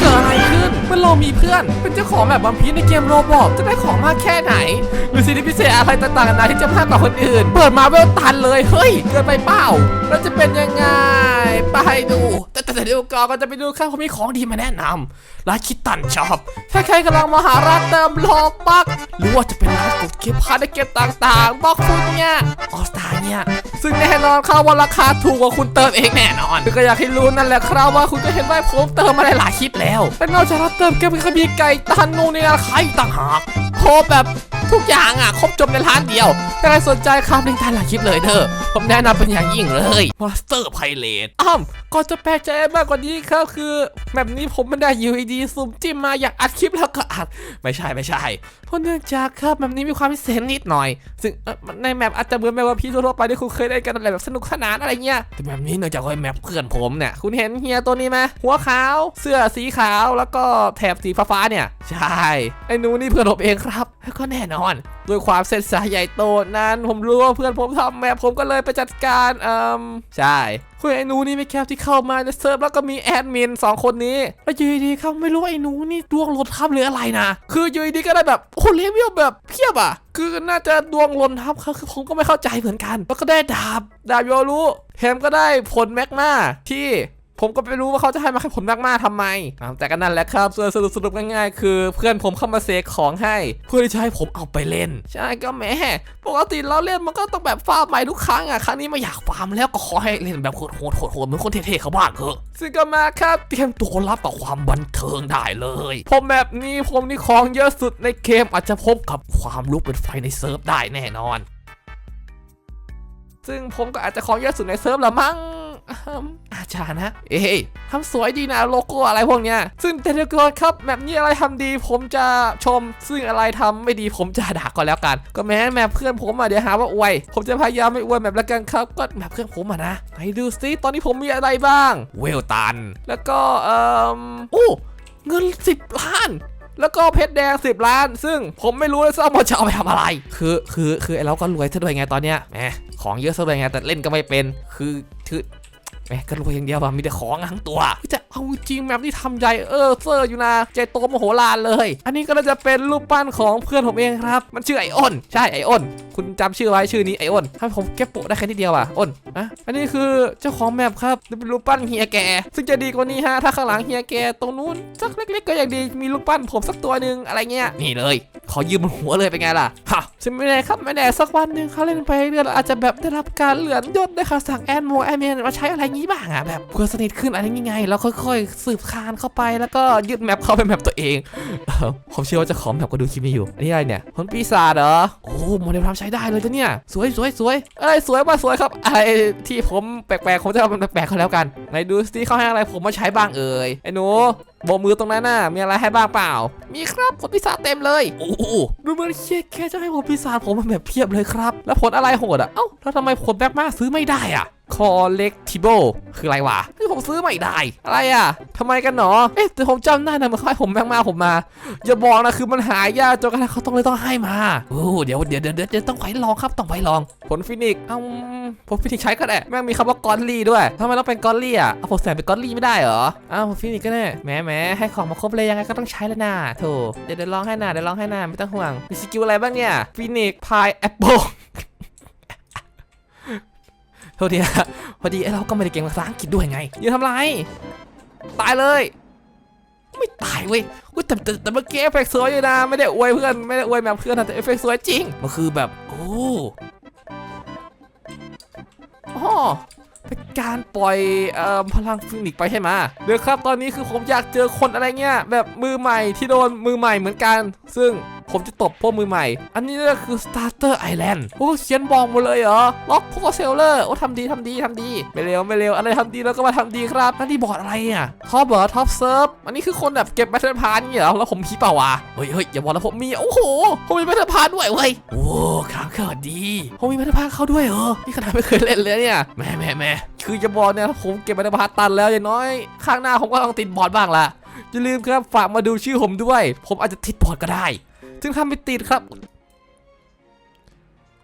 จะเมื่อเรามีเพื่อน เป็นเจ้าของแบบบัมพีในเกมโรบอกจะได้ของมากแค่ไหน หรือสิทธิพิเศษอะไรต่างๆนานที่จะมากกว่าคนอื่น เปิดมาเวลตันเลย เฮ้ย เกินไปเปล่าแล้วจะเป็นยังไง ไปดู แต่แต่เดี๋ยวก่อนก็จะไปดูข้างเขามีของดีมาแนะนำร้านคิดตันช็อปถ้าใครกำลังมาหาร้านเติมโลบักหรือว่าจะเป็นร้านกดเก็บพาร์ทในเกมต่างๆบล็อกคุณเนี่ยออสตาเนี่ยซึ่งแน่นอนครับว่าราคาถูกกว่าคุณเติมเองแน่นอนก็อยากให้รู้นั่นแหละครับว่าคุณก็เห็นว่าผมเติมมาหลายคลิปแล้วและนอกจากร้านเติมเกมก็มีไก่ตันนูนในราคาอีกต่างหากครบแบบทุกอย่างอะ ครบจบในร้านเดียวถ้าใครสนใจครับลิงก์ใต้หลังคลิปเลยเด้อ ผมแนะนำเป็นอย่างยิ่งเลยมาสเตอร์ไพเรตอ้ำก่อนจะแปลกใจมากกว่านี้ครับคือแบบนี้ผมไม่ได้อยู่ดีซุ่มจิ้มมาอยากอัดคลิปแล้วก็อัด ไม่ใช่ไม่ใช่เพราะเนื่องจากครับแบบนี้มีความพิเศษนิดหน่อย ซึ่งในแมปอาจจะเหมือนแมปว่าพี่ทั่วไปที่คุณเคยได้กันอะไรแบบสนุกสนานอะไรเงี้ยแต่แบบนี้เนื่องจากว่าแมปเพื่อนผมเนี่ยคุณเห็นเฮียตัวนี้ไหมหัวขาวเสื้อสีขาวแล้วก็แถบสีฟ้าๆเนี่ยใช่ไอ้นูนี่เพื่อนผมเองครับแล้วก็แน่นอน ด้วยความเส้นสายใหญ่โตนั้น ผมรู้ว่าเพื่อนผมทำแมปผมก็เลยไปจัดการเอ่มใช่คุณไอ้หนูนี่ไม่แค่ที่เข้ามาในเซิร์ฟแล้วก็มีแอดมินสองคนนี้แล้วอยู่ดีๆเขาไม่รู้ว่าไอ้หนูนี่ดวงหล่นทับหรืออะไรนะ คืออยู่ดีๆก็ได้แบบโอ้โหเลเวลแบบเพียบอะ คือน่าจะดวงหล่นทับเขาคือผมก็ไม่เข้าใจเหมือนกัน แล้วก็ได้ดาบ ดาบโยรู้แถมก็ได้ผลแมกมาที่ ผมก็ไม่รู้ว่าเขาจะให้มาให้ผลมากมาทำไมอ่าแต่ก็นั่นแหละครับส่วนสรุปสรุปง่ายๆคือ เพื่อนผมเข้ามาเสกของให้ เพื่อที่จะให้ผมเอาไปเล่น ใช่ก็แม่ปกติเราเล่นมันก็ต้องแบบฟาร์มใหม่ทุกครั้งอะครั้งนี้ไม่อยากฟาร์มแล้วก็ขอให้เล่นแบบโหดๆโหดเหมือนคนเท่ๆเขาบ้างเถอะซึ่งก็มาครับเตรียมตัวรับกับความบันเทิงได้เลย ผมแบบนี้ผมนี่ของเยอะสุดในเกมอาจจะพบกับความลุกเป็นไฟในเซิร์ฟได้แน่นอน ซึ่งผมก็อาจจะของเยอะสุดในเซิร์ฟละมั้ง อาจารย์นะ เอ้ยทำสวยดีนะโลโก้อะไรพวกเนี้ย ซึ่งแต่เดี๋ยวก่อนครับแบบนี้อะไรทำดี ผมจะชม ซึ่งอะไรทำไม่ดีผมจะด่าก็แล้วกัน ก็แม้แมปเพื่อนผมอะเดี๋ยวหาว่าอวย ผมจะพยายามไม่อวยแมปแล้วกันครับ ก็แมปเพื่อนผมอะนะไหนดูซิตอนนี้ผมมีอะไรบ้าง เวลตัน แล้วก็เอ่อโอ้เงิน 10 ล้านแล้วก็เพชรแดง 10 ล้าน ซึ่งผมไม่รู้เลยซ้ำว่าจะเอาไปทำอะไร คือคือคือไอ้เราก็รวยซะด้วยไงตอนเนี้ยแหมของเยอะซะด้วยไงแต่เล่นก็ไม่เป็น คือคือ แหมก็รวยอย่างเดียวอะมีแต่ของทั้งตัวแต่เอาจริงแบบที่ทำใจเออเซอร์อยู่นะใจโตมโหฬารเลย อันนี้ก็น่าจะเป็นรูปปั้นของเพื่อนผมเองครับ มันชื่อไออ้นใช่ไออ้นคุณจำชื่อไว้ชื่อนี้ไออ้นถ้าผมเก็บโปะได้แค่นิดเดียวอะอ้นอะอันนี้คือเจ้าของแมปครับเป็นรูปปั้นเฮียแก ซึ่งจะดีกว่านี้ฮะถ้าข้างหลังเฮียแกตรงนู้นสักเล็ก ๆ ก็ยังดีมีรูปปั้นผมสักตัวหนึ่งอะไรเงี้ยนี่เลย ขอยืมบนหัวเลยเป็นไงล่ะฮะฉันไม่แน่ครับไม่แน่สักวันหนึ่งเขาเล่นไปเรื่อยอาจจะแบบได้รับการเลื่อนยศได้ค่ะสั่งแอนโมแอนเมนมาใช้อะไรงี้บ้างอะแบบเพื่อสนิทขึ้นอะไรงี้ไงแล้วค่อยๆ สืบคานเข้าไปแล้วก็ยึดแมปเข้าเป็นแมปตัวเองผมเชื่อว่าจ้าของแมปก็ดูคลิปนี้อยู่อันนี้อะไรเนี่ยผลปีศาจเหรอโอ้โมเดลทำใช้ได้เลยจ้ะเนี่ยสวยสวยสวยเอ้ยสวยมากสวยครับไอ้ที่ผมแปลกๆผมจะเอามันแปลกๆเขาแล้วกันไหนดูสิเขาให้อะไรผมมาใช้บ้างเอ่ยไอ้หนูโบมือตรงนั้นน่ะมีอะไรให้บ้างเปล่า มีครับผลปีศาจเต็มเลยโอ้โหดูเหมันเชียแค่จะให้ผลปีศาจผมมาแบบเพียบเลยครับ แล้วผลอะไรโหดอะเอ้าแล้วทำไมผลแบ็กมาซื้อไม่ได้อะ collectible คืออะไรวะ คือผมซื้อไม่ได้ อะไรอะทำไมกันหนอ เอ๊ะแต่ผมจำได้นะมันเขาให้ผมแบงมาผมมา อย่าบอกนะคือมันหายากจนกระทั่งเขาต้องเลยต้องให้มาโอ้เดี๋ยวเดี๋ยวเดี๋ยวเดี๋ยวต้องไปลองครับต้องไปลอง ผลฟินิกเอาผลฟินิกใช้ก็ได้แม่งมีคำว่ากอลลี่ด้วยทำไมต้องเป็นกอลลี่อะเอาผมใส่เป็นกอลลี่ไม่ได้เหรออ้าวผลฟินิกก็ได้แหมแหมให้ของมาครบเลยยังไงก็ต้องใช้แล้วนะโถเดี๋ยวเดี๋ยวลองให้นะเดี๋ยวลองให้นะไม่ต้องห่วงมีสกิลอะไรบ้างเนี่ยฟินิกพายแอปเปิล ทษทีนะพอดีไอ้เราก็ไม่ได้เก่งภาษาอังกฤษด้วยไงอย่าทำไรตายเลย ไม่ตายเว้ยแต่แต่แต่เมื่อกี้เอฟเฟกต์สวยอยู่นะไม่ได้อวยเพื่อนไม่ได้อวยแบบเพื่อนแต่เอฟเฟกต์สวยจริงมันคือแบบโอ้อ๋อเป็นการปล่อยอพลังฟินิกไปใช่ไหมเดี๋ยวครับตอนนี้คือผมอยากเจอคนอะไรเงี้ยแบบมือใหม่ที่โดนมือใหม่เหมือนกัน ซึ่ง ผมจะตบพวกมือใหม่ อันนี้ก็คือ Starter Island โอ้เขียนบอกหมดเลยเหรอล็อกพวกเซลเลอร์โอ้ทำดีทำดีทำดี ไม่เร็วไม่เร็วอะไรทำดีแล้วก็มาทำดีครับอันนี้บอร์ดอะไรอะท็อปเหรอท็อปเซิร์ฟอันนี้คือคนแบบเก็บแบตเตอร์พาร์นี่เหรอแล้วผมพีเปล่าวะเฮ้ยเฮ้ยอย่าบอกนะผมมีโอ้โหผมมีแบตเตอร์พาร์ด้วยเว้ยโอ้ข้างเกิดดีผมมีแบตเตอร์พาร์เข้าด้วยเหรอนี่ขนาดไม่เคยเล่นเลยเนี่ยแม่แม่แม่คือจะบอกเนี่ยผมเก็บแบตเตอร์พาร์ตันแล้วอย่างน้อย ข้างหน้าผมก็ต้องติดบอร์ดบ้างละอย่าลืมครับฝากมาดูชื่อผมด้วย ผมอาจจะติดบอร์ดก็ได้ ซึ่งทำไม่ติดครับ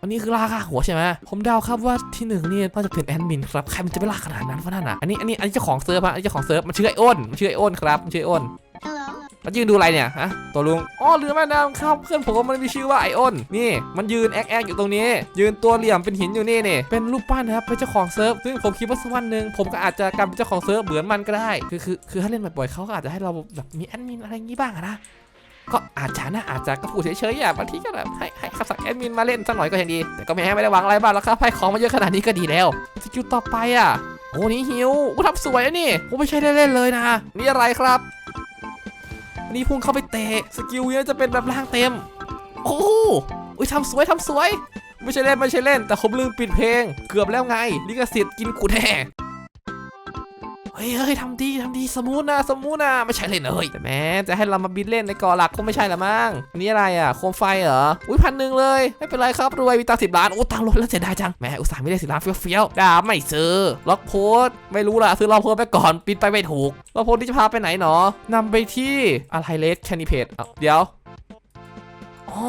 อันนี้คือลากค่าหัวใช่ไหมผมเดาครับว่าที่หนึ่งนี่น่าจะเป็นแอดมินครับ ใครมันจะไปลากขนาดนั้นวะนั่นน่ะ อันนี้อันนี้อันนี้เจ้าของเซิร์ฟฮะอันนี้เจ้าของเซิร์ฟมันชื่อไออ้นมันชื่อไออ้นครับมันชื่อไออ้นมันยืนดูอะไรเนี่ยฮะตัวลุงอ๋อเรือแม่น้ำครับเพื่อนผมมันมีชื่อว่าไอออนนี่มันยืนแอกแอกอยู่ตรงนี้ ยืนตัวเหลี่ยมเป็นหินอยู่นี่นี่เป็นรูปปั้นนะครับเป็นเจ้าของเซิร์ฟซึ่งผมคิดว่าสักวันหนึ่งผมก็อาจจะกลายเป็นเจ้าของเซิร์ฟเหมือนมันก็ได้ คือคือคือถ้าเล่นบ่อยๆเขาก็อาจจะให้เราแบบมีแอดมินอะไรอย่างงี้บ้างอะนะ ก็อาจจะนะอาจจะก็พูดเฉยๆอะบางทีก็แบบให้ให้คำสั่งแอดมินมาเล่นสักหน่อยก็ยังดี แต่ก็ไม่ให้ไม่ได้วังอะไรบ้างแล้วครับให้ของมาเยอะขนาดนี้ก็ดีแล้วสกิลต่อไปอะโอ้นี่หิวกูทำสวยอะนี่กูไม่ใช่เล่นๆเลยนะนี่อะไรครับนนี้พุ่งเข้าไปเตะสกิลเนี้ยจะเป็นแบบล่างเต็ม โอ้โหอุ้ยทำสวยทำสวย ไม่ใช่เล่นไม่ใช่เล่น แต่ผมลืมปิดเพลง เกือบแล้วไงลิขสิทธิ์กินกูแน่ เฮ้ยเฮ้ยทำดีทำดีสมูทนะสมูทนะไม่ใช่เล่นเอ้ยแต่แม้จะให้เรามาบินเล่นในเกาะหลักคงไม่ใช่ละมั้งนนี้อะไรอะโคมไฟเหรออุ้ยพันหนึ่งเลยไม่เป็นไรครับรวยมีตังสิบล้านโอ้ตังลดแล้วเสียดายจังแหมอุตส่าห์ไม่ได้สิบล้านเฟี้ยวๆด่าไม่ซื้อล็อกโพสไม่รู้ล่ะซื้อล็อกโพสไปก่อนปิดไปไม่ถูกล็อกโพสที่จะพาไปไหนหนอนำไปที่อะไรเลสแคนิเพจเดี๋ยวอ๋อ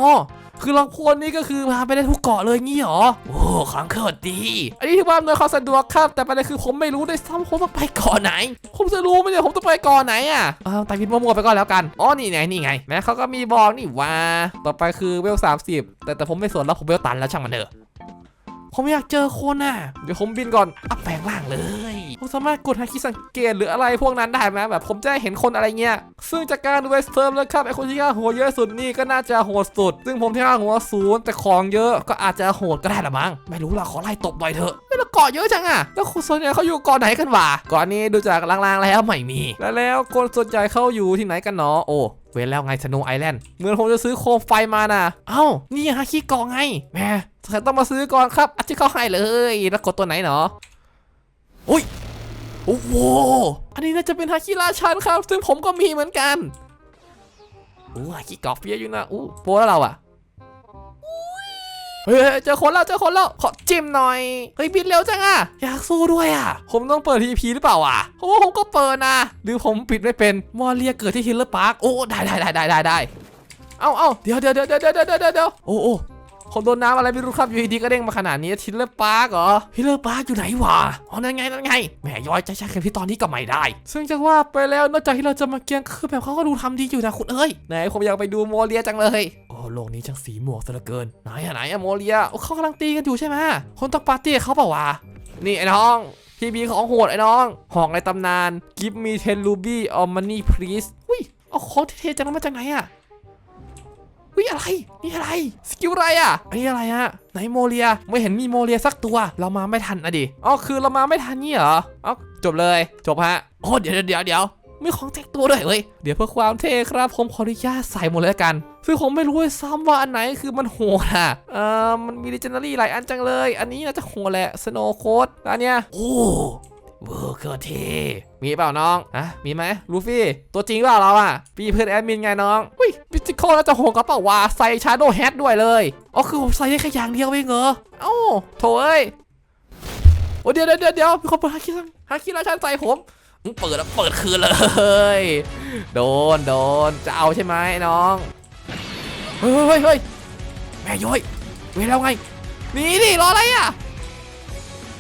คือล็อกโพสต์นี่ก็คือพาไปได้ทุกเกาะเลยงี้เหรอ โอ้ของเขิดดี อันนี้ถือว่าอำนวยความสะดวกครับ แต่ประเด็นคือผมไม่รู้ด้วยซ้ำผมต้องไปเกาะไหน ผมจะรู้ไหมเนี่ยผมต้องไปเกาะไหนอะอ้าวไต่พินมั่วๆไปก่อนแล้วกัน อ๋อ นี่ไง นี่ไงแม้เขาก็มีบอกนี่ว่า ต่อไปคือเวลสามสิบแต่แต่ผมไม่สนแล้วผมเวลตันแล้วช่างมันเถอะ ผมอยากเจอคนน่ะ เดี๋ยวผมบินก่อนอัพแปลงร่างเลยผมสามารถกดหาคิดสังเกตหรืออะไรพวกนั้นได้ไหมแบบผมจะได้เห็นคนอะไรเงี้ย ซึ่งจากการดูเวสเฟิร์มแล้วครับไอคนที่ค่าหัวเยอะสุดนี่ก็น่าจะโหดสุด ซึ่งผมที่ค่าหัวศูนย์แต่ของเยอะก็อาจจะโหดก็ได้ละมั้ง ไม่รู้ละขอไล่ตบหน่อยเถอะไม่แล้วเกาะเยอะจังอะแล้วคนส่วนใหญ่เขาอยู่เกาะไหนกันวะเกาะนี้ดูจากลางๆแล้วไม่มี แล้วแล้วคนส่วนใหญ่เขาอยู่ที่ไหนกันเนาะโอ้ เว้นแล้วไงสโนไอแลนด์เหมือนผมจะซื้อโคมไฟมานะเอ้า นี่ฮะขี้กองไงแหม่ฉันต้องมาซื้อก่อนครับอาจจะเข้าให้เลยแล้วกดตัวไหนเนาะอุ้ยโอ้โหอันนี้น่าจะเป็นฮาคิราชันครับ ซึ่งผมก็มีเหมือนกันอู้ฮาคิกอกเฟียอยู่นะอู้โปรแล้วเราอะ ฮ้ยเฮ้ยเจอคนแล้วเจอคนแล้วขอจิ้มหน่อยเฮ้ยบินเร็วจังอะอยากสู้ด้วยอะผมต้องเปิดทีพีหรือเปล่าอะเพราะว่าผมก็เปิดนะ หรือผมปิดไม่เป็นมอเรียเกิดที่ฮิลเลอร์พาร์คโอ้ได้ได้ได้ได้ได้ได้เอาเอาเดี๋ยวเดี๋ยวเดี๋ยวเดี๋ยวเดี๋ยวเดี๋ยวเดี๋ยวโอ้โอ้ผมโดนน้ำอะไรไม่รู้ครับอยู่ดีๆก็เด้งมาขนาดนี้ฮิลเลอร์พาร์คเหรอฮิลเลอร์พาร์คอยู่ไหนวะอ๋อนั่นไงนั่นไงแหมย้อยใจชักกันที่ตอนนี้ก็ไม่ได้ ซึ่งจะว่าไปแล้วนอกจากที่เราจะมาเกียงคือแบบเขาก็ดูทำดีอยู่นะคุณเอ้ยไหนผมอยากไปดูโมเลียจังเลย โอ้โลกนี้ช่างสีหมวกซะเหลือเกิน ไหนอะไหนอะโมเลียโอ้เขากำลังตีกันอยู่ใช่ไหมคนต้องปาร์ตี้เขาเปล่าวะ นี่ไอ้น้องทีบีของโหดไอ้น้องหอกในตำนาน Give me 10 ruby or money please อุ้ย เอาของเท่ๆจังนั้นมาจากไหนอะวิอะไร นี่อะไร สกิลอะไรอะไอ้อะไรอะไหนโมเลีย ไม่เห็นมีโมเลียสักตัว เรามาไม่ทันอะดิ อ๋อคือเรามาไม่ทันนี่เหรอ อ๋อจบเลย จบฮะ โอ้เดี๋ยวเดี๋ยวเดี๋ยว มีของแจกตัวด้วยเว้ย เดี๋ยวเพื่อความเท่ครับ ผมขออนุญาตใส่หมดเลยละกัน ซึ่งผมไม่รู้ด้วยซ้ำว่าอันไหนคือมันโหดอะ เอ่อ มันมี l ิ g เ n อรี่หลายอันจังเลย อันนี้น่าจะโหดแหละสโนว์โคดอันเนี้ย โอ้เวอร์เกอร์เทมีเปล่าน้องอะมีไหมลูฟี่ ตัวจริงเปล่าเราอะพี่เพื่อนแอดมินไงน้องอุ้ยพิจิโคแล้วจะโหงกระเป๋าวาใส่ชาโดว์แฮทด้วยเลย อ๋อคือผมใส่ได้แค่อย่างเดียวเองเหรอเอ้าโถเอ้ย โอ้เดี๋ยวเดี๋ยวเดี๋ยวเดี๋ยวมีคนเปิดฮาคิรังฮาคิราชันใส่ผม เปิดแล้วเปิดคืนเลย โดนโดนจะเอาใช่ไหมน้อง เฮ้ยเฮ้ยแม่ย้อยเวลาไงหนี่ดิรออะไรอะ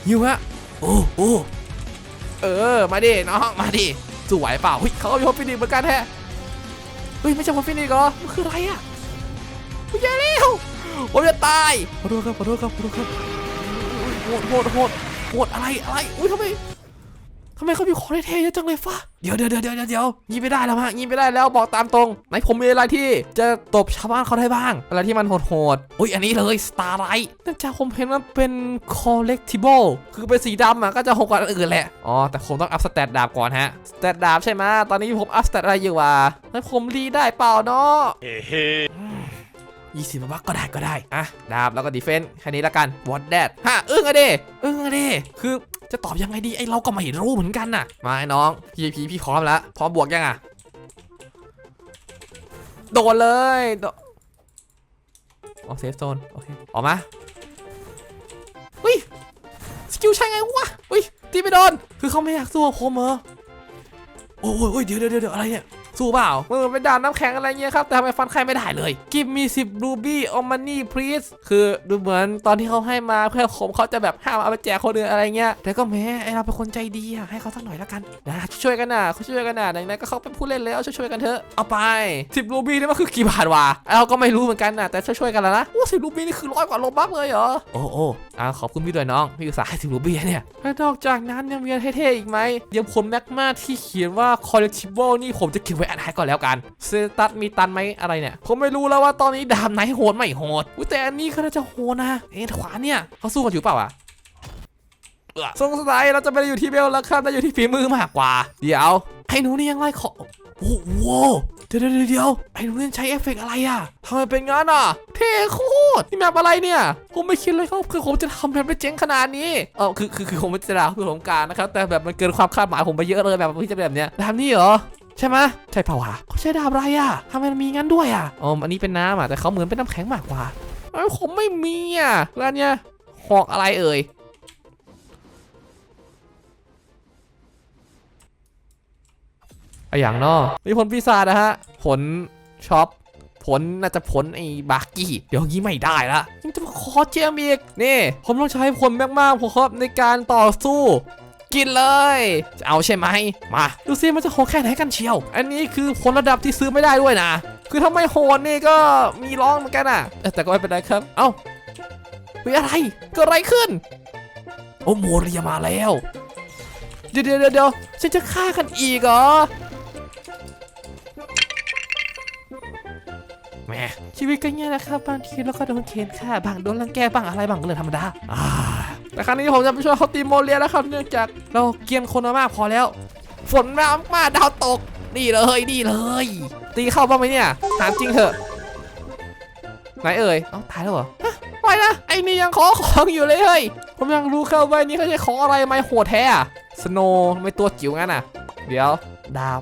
ยิวฮะโอ้โอ้เออ มาดิน้องมาดิสวยเปล่าเฮ้ยเขาก็มีคนฟินิกเหมือนกันแฮะเฮ้ยไม่ใช่คนฟินิกเหรอมันคืออะไรอะกูแย่แล้วผมจะตายขอโทษครับขอโทษครับขอโทษครับโหดโหดโหดโหดอะไรอะไรอุ้ยทำไม ทำไมเขามีของเท่ๆเยอะจังเลยฟ้าเดี๋ยวเดี๋ยวเดี๋ยวเดี๋ยวเดี๋ยวยิงไม่ได้แล้วฮะยิงไม่ได้แล้วบอกตามตรงไหนผมมีอะไรที่จะตบชาวบ้านเขาได้บ้าง อะไรที่มันโหดๆอุ้ยอันนี้เลย Starlight นั่นจากผมเห็นมันเป็น collectible คือเป็นสีดำอะก็จะโหดกว่าอันอื่นแหละ อ๋อ แต่ผมต้องอัพสเตตดาบก่อนฮะ สเตตดาบใช่ไหมตอนนี้ผมอัพสเตตอะไรอยู่วะแล้วผมรีได้เปล่าเนาะยี่สิบบักก็ได้ก็ได้ อะ ดาบแล้วก็ดีเฟนส์แค่นี้ละกัน what that ฮะอึ้งอะเด้อึ้งอะเด้คือ จะตอบยังไงดีไอเราก็ไม่รู้เหมือนกันน่ะ มาไอ้น้องพี่พี่พี่พร้อมแล้วพร้อมบวกยังอะโดนเลยโดนอ๋อเซฟโซนโอเคออกมาอุ้ยสกิลใช่ไงวะอุ้ยตีไม่โดนคือเขาไม่อยากสู้ผมเหรอโอ้ยโอ้ยเดี๋ยวเดี๋ยวเดี๋ยวอะไรเนี่ย สู้เปล่ามือเป็นดานน้ำแข็งอะไรเงี้ยครับแต่ทำไมฟันใครไม่ได้เลยกิฟมีสิบรูบี้ออมานี่พรีสคือดูเหมือนตอนที่เขาให้มาเพื่อขมเขาจะแบบห้ามเอาไปแจกคนอื่นอะไรเงี้ยแต่ก็แม้ไอเราเป็นคนใจดีอะให้เขาสักหน่อยแล้วกันนะช่วยกันนะเขาช่วยกันนะไหนๆก็เขาเป็นผู้เล่นแล้วช่วยๆกันเถอะเอาไปสิบรูบี้นี่มันคือกี่บาทวะไอเราก็ไม่รู้เหมือนกันนะแต่ช่วยๆกันแล้วนะโอ้สิบรูบี้นี่คือร้อยกว่าโลบักเลยเหรอโอ้โอ้อ่าขอบคุณพี่ด้วยน้องพี่อุตส่าห์ให้สิบรูบี้เนี่ยแล้วนอกจากนั้นยังมีอะไรเท่ๆอีกไหมเดี๋ยวผมแม็กมาที่เขียนว่า collectible นี่ผมจะเก็บไว้อ่านให้ก่อนแล้วกันเซตัสมีตันไหมอะไรเนี่ย ผมไม่รู้แล้วว่าตอนนี้ดาบไหนโหดไม่โหดอุ๊ยแต่อันนี้ก็น่าจะโหดนะเอ๊ะขวาเนี่ยเขาสู้กันอยู่เปล่าอะสงสัยเราจะไม่ได้อยู่ที่เบลแล้วครับแต่อยู่ที่ฝีมือมากกว่า เดี๋ยวไอ้หนูนี่ยังไล่ขอโอ้โหเดี๋ยวเดี๋ยวเดี๋ยวไอ้หนูนี่ใช้เอฟเฟกต์อะไรอะทำไมเป็นงั้นอะเท่โคตรนี่แมปอะไรเนี่ย ผมไม่คิดเลยครับคือผมจะทำแบบได้เจ๋งขนาดนี้เออคือคือคือผมไม่จะด่าคือผมการนะครับแต่แบบมันเกินความคาดหมายผมไปเยอะเลยแบบที่จะแบบเนี้ยแบบนี้เหรอ ใช่ไหมใช่เปล่าวะเขาใช้ดาบอะไรอะทำไมมันมีงั้นด้วยอะอ๋ออันนี้เป็นน้ำอะแต่เขาเหมือนเป็นน้ำแข็งมากกว่าเอ้ยผมไม่มีอะแล้วอันเนี่ยหอกอะไรเอ่ยไอะอย่างนอะมีผลปีศาจนะฮะ ผลช็อป ผลน่าจะผลไอ้บาร์กี้ เดี๋ยวงี้ไม่ได้ละยังจะมาขอเจมอีก นี่ ผมต้องใช้ผลมากๆผมครับในการต่อสู้ กินเลย จะเอาใช่ไหม มาดูซิมันจะโหดแค่ไหนกันเชียว อันนี้คือผลระดับที่ซื้อไม่ได้ด้วยนะ คือถ้าไม่โหดนี่ก็มีร้องเหมือนกันอะ แต่ก็ไม่เป็นไรครับ เอ้าเฮ้ยอะไรเกิดอะไรขึ้น โอ้โมเรียมาแล้ว เดี๋ยวเดี๋ยวเดี๋ยวฉันจะฆ่ากันอีกเหรอแหมชีวิตก็เงี้ยนะครับบางทีเราก็โดนเคนฆ่าบางโดนรังแกบ้างอะไรบ้างก็เลยธรรมดาอ่า แต่ครั้งนี้ผมจะไปช่วยเขาตีโมเรียแล้วครับ เนื่องจากเราเกียนคนมากพอแล้ว ฝนมามากดาวตก นี่เลยนี่เลย ตีเข้าบ้างไหมเนี่ยถามจริงเถอะ ไหนเอ่ยเอ้าตายแล้วเหรอไปนะไอ้นี่ยังขอของอยู่เลยเฮ้ย ผมยังรู้เข้าไปนี่เขาใช้ขออะไรไม่โหดแท้อะสโนว์ไม่ตัวจิ๋วงั้นอะ เดี๋ยวดาบ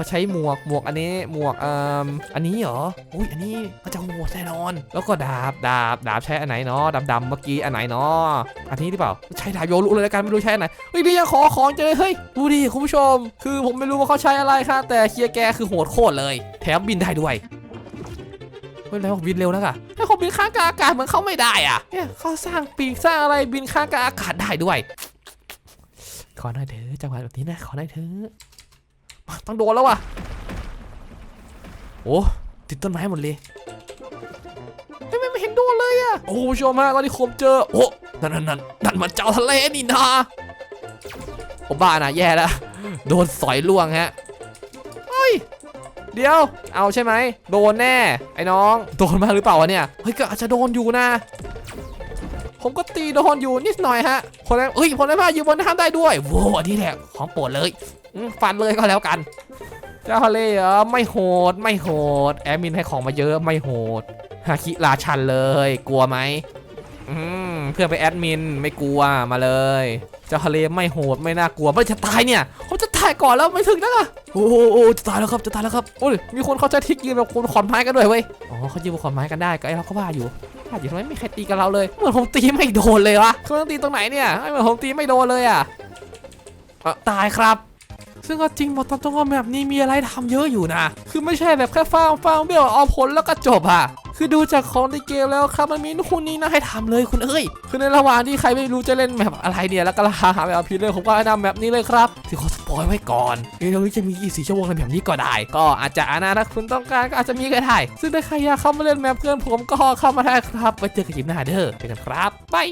เขาใช้หมวกหมวกอันนี้หมวกอ่ออันนี้เหรออุ้ยอันนี้มันจะโหดแน่นอน แล้วก็ดาบดาบดาบใช้อันไหนเนาะดำดำเมื่อกี้อันไหนเนาะอันนี้หรือเปล่าใช้ดาบโยรุเลยแล้วกันไม่รู้ใช้อันไหนเฮ้ยนี่ยังขอของจังเลยเฮ้ยดูดิคุณผู้ชม คือผมไม่รู้ว่าเขาใช้อะไรค่ะแต่เคียร์แกคือโหดโคตรเลย แถมบินได้ด้วยเฮ้ยแล้วบินเร็วนะกะถ้าเขาบินข้างกอากาศเหมือนเขาไม่ได้อะเนี่ยเขาสร้างปีกสร้างอะไรบินข้างกอากาศได้ด้วย ขอหน่อยเถอะจังหวะแบบนี้นะขอหน่อยเถอะ ต้องโดนแล้วว่ะโอ้ติดต้นไม้หมดเลยไม่ไม่ไม่เห็นโดนเลยอะโอ้ผู้ชมฮะตอนนี้ผมเจอโอ้นั่นนั่นนั่นนั่นมันเจ้าทะเลนี่นาผมบ้านะแย่แล้วโดนสอยล่วงฮะเฮ้ยเดี๋ยว เอาใช่ไหมโดนแน่ ไอ้น้อง โดนมากหรือเปล่าวะเนี่ย เฮ้ยก็อาจจะโดนอยู่นะ ผมก็ตีโดนอยู่นิดหน่อยฮะคนนั้นเฮ้ยคนนั้พาอยู่บนน้ำได้ด้วยโว้นี่แหละของโปรดเลยฟันเลยก็แล้วกัน เจ้าทะเลเออไม่โหดไม่โหด แอดมินให้ของมาเยอะไม่โหดฮาคิราชันเลย กลัวไหมอืม เพื่อนไปแอดมินไม่กลัวมาเลยเจ้าทะเลไม่โหดไม่น่ากลัวไม่จะตายเนี่ยเขาจะตายก่อนแล้วไม่ถึงนะโอ้โหโอ้โหจะตายแล้วครับจะตายแล้วครับโอ้ยมีคนเขาใจะทิกยืนแบบคนขอนไม้กันด้วยเว้ยอ๋อเขายืนบนขอนไม้กันได้ก็ไอ้เราก็ว่าอยู่ว่าอยู่ทำไมไม่ใครตีกับเราเลยเหมือนผมตีไม่โดนเลยวะคือมันตีตรงไหนเนี่ยไอ้เหมือนผมตีไม่โดนเลยอะตายครับซึ่งก็จริงหมดตอนตรงว่าแบบนี้มีอะไรทำเยอะอยู่นะ คือไม่ใช่แบบแค่ฟาร์มฟาร์มเบี้ยวเอาผลแล้วก็จบอะ คือดูจากของในเกมแล้วครับมันมีนู่นนี่น่าให้ทำเลยคุณเอ้ยคือในระหว่างที่ใครไม่รู้จะเล่นแบบอะไรเนี่ยแล้วก็หาหาแบบพีเลยผมก็แนะนำแบบนี้เลยครับที่เขาสปอยไว้ก่อนเอ้ยเราจะมี24ชั่วโมงในแบบนี้ก็ได้ ก็อาจจะอนาถ้าคุณต้องการก็อาจจะมีก็ได้ซึ่งถ้าใครอยากเข้ามาเล่นแมปเพื่อนผมก็เข้ามาได้ครับไปเจอกันที่หน้าเด้อเจอกันครับบาย